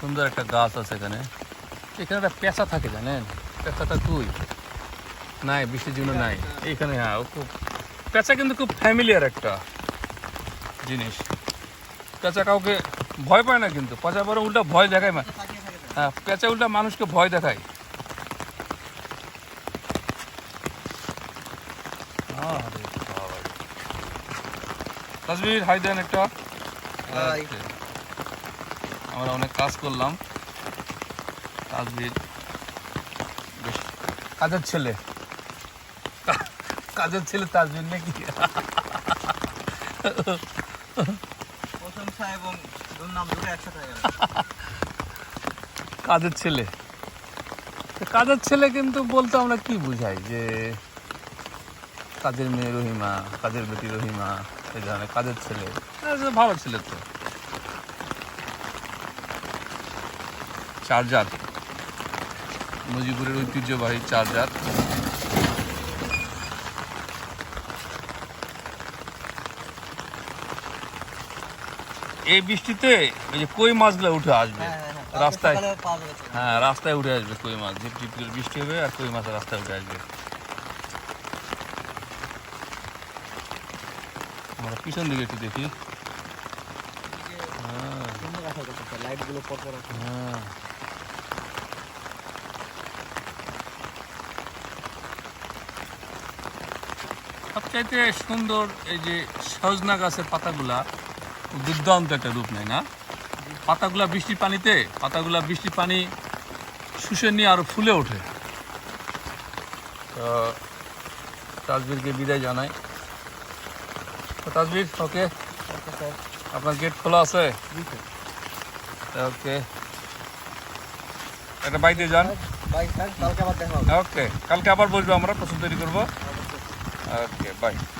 সুন্দর একটা গাছ আছে এখানে এখানে একটা পেঁচা থাকে জানেন পেঁচাটা তুই নাই বৃষ্টির জন্য নাই এইখানে হ্যাঁ ও খুব পেঁচা কিন্তু খুব ফ্যামিলিয়ার একটা জিনিস পেঁচা কাউকে ভয় পায় না কিন্তু পেঁচা বরং উল্টা ভয় দেখায় তো। হ্যাঁ পেঁচা উল্টা মানুষকে ভয় দেখায়। তাসবির হাই দেন একটা হাই। Okay. আমরা অনেক কাজ করলাম। তাজবির বেশ। কাজের ছেলে। কাজের ছেলে তাজবির নাকি? প্রশংসা এবং দুর্নাম দুটো একসাথে কাজের ছেলে। কাজের ছেলে কিন্তু বলতে আমরা কি বুঝাই? যে কাজের মেয়ে রহিমা কাজের বেটি রহিমা এই ধরনের কাজের ছেলে। হ্যাঁ, ভালো ছেলে তো। চার্জার মুজিবুরের ঐতিহ্যবাহী চার্জার। এই বৃষ্টিতে ওই যে কই মাছগুলো উঠে আসবে? হ্যাঁ হ্যাঁ হ্যাঁ রাস্তায়। হ্যাঁ রাস্তায় উঠে আসবে কই মাছ। ঝিপ ঝিপ করে বৃষ্টি হবে আর কই মাছ রাস্তায় উঠে আসবে। আমরা পিছন দিকে একটু দেখি। হ্যাঁ। সুন্দর রাখা লাইটগুলো পর পর আছে। হ্যাঁ। সবচাইতে সুন্দর এই যে সজনা গাছের পাতাগুলা দুর্দান্ত একটা রূপ নেয় না? পাতাগুলা বৃষ্টির পানিতে পাতাগুলা বৃষ্টির পানি শুষে নিয়ে আরও ফুলে ওঠে। তো তাজবিরকে বিদায় জানাই। তো তাজবির ওকে? আপনার গেট খোলা আছে? ওকে। একটা বাইরে যান। বাই স্যার কালকে আবার দেখা ওকে কালকে আবার বসবো আমরা প্রশ্ন তৈরি করব। অবশ্যই। ওকে